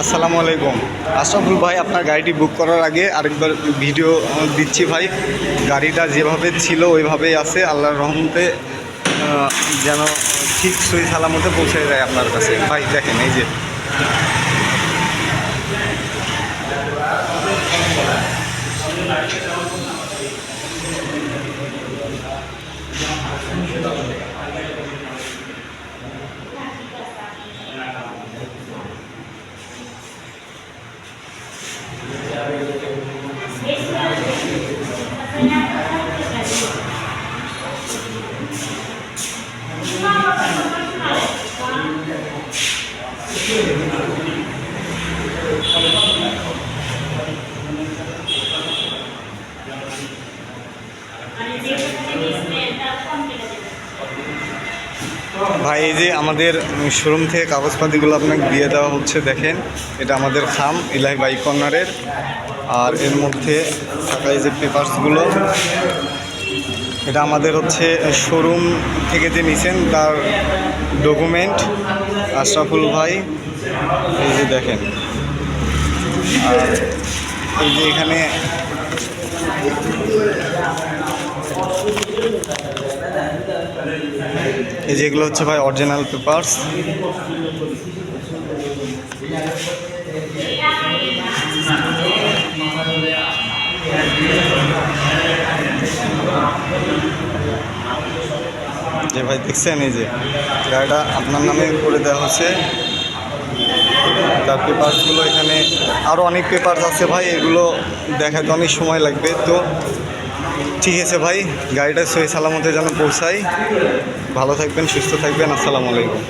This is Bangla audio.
আসসালামু আলাইকুম। আশরাফুল ভাই, আপনার গাড়িটি বুক করার আগে আরেকবার ভিডিও দিচ্ছি ভাই। গাড়িটা যেভাবে ছিল, ওইভাবেই আছে। আল্লাহর রহমতে যেন ঠিক সই সালামতে পৌঁছে যায় আপনার কাছে। ভাই, দেখেন, এই যে અને જે ভাই, এই যে আমাদের শোরুম থেকে কাগজপাতিগুলো আপনাকে দিয়ে দেওয়া হচ্ছে, দেখেন, এটা আমাদের খাম, ইলাহি বাইক কর্নারের। আর এর মধ্যে থাকা এই যে পেপারসগুলো এটা আমাদের হচ্ছে শোরুম থেকে যে নিছেন, তার ডকুমেন্ট আশরাফুল ভাই, এই যে দেখেন। আর এই যে এখানে এই যেগুলো হচ্ছে ভাই অরিজিনাল পেপারস যে ভাই দেখছেন, এই যে গাড়িটা আপনার নামে করে দেওয়া হচ্ছে। তার পেপারসগুলো এখানে আরও অনেক পেপারস আছে ভাই, এগুলো দেখাতে অনেক সময় লাগবে। তো ঠিক আছে ভাই গাড়িটা সই সালামতে যেন পৌঁছাই। ভালো থাকবেন সুস্থ থাকবেন আসসালামু আলাইকুম।